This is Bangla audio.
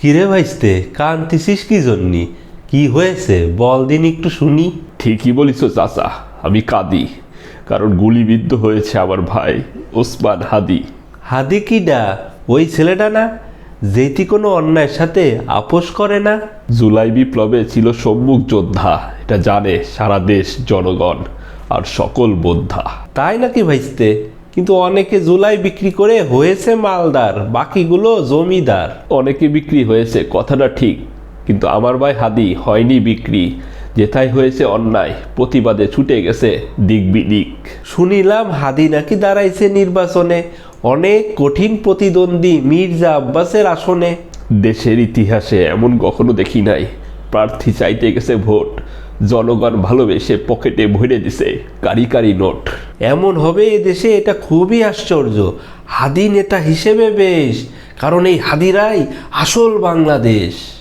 কিরে ভাইস্তে কান্তিছিস কি জন্যি? কি হয়েছে? বল দিন একটু শুনি। ঠিকই বলিস চাচা আমি কাঁদি। কারণ গুলিবিদ্ধ হয়েছে আমার ভাই ওসমান হাদি। হাদি কিডা? ওই ছেলেটা না? যেটি কোনো অন্যায়ের সাথে আপোষ করে না? জুলাই বিপ্লবে ছিল সম্মুখ যোদ্ধা এটা জানে সারা দেশ জনগণ আর সকল বোদ্ধা। তাই নাকি ভাইস্তে? কিন্তু অনেকে জুলাই বিক্রি করে হয়েছে মালদার বাকিগুলো জমিদার। অনেকে বিক্রি হয়েছে কথাটা ঠিক। কিন্তু আমার ভাই হাদি হয়নি বিক্রি যেথায় হয়েছে অন্যায় প্রতিবাদে ছুটে গেছে দিক বিদিক। শুনিলাম হাদি নাকি দাঁড়াইছে নির্বাচনে অনেক কঠিন প্রতিদ্বন্দ্বী মির্জা আব্বাসের আসনে। দেশের ইতিহাসে এমন কখনো দেখি নাই প্রার্থী চাইতে গেছে ভোট জনগণ ভালোবেসে পকেটে ভরে দিছে কারি কারি নোট। এমন হবে এ দেশে, এটা খুবই আশ্চর্য। হাদি নেতা হিসেবে বেশ, কারণ এই হাদিরাই আসল বাংলাদেশ।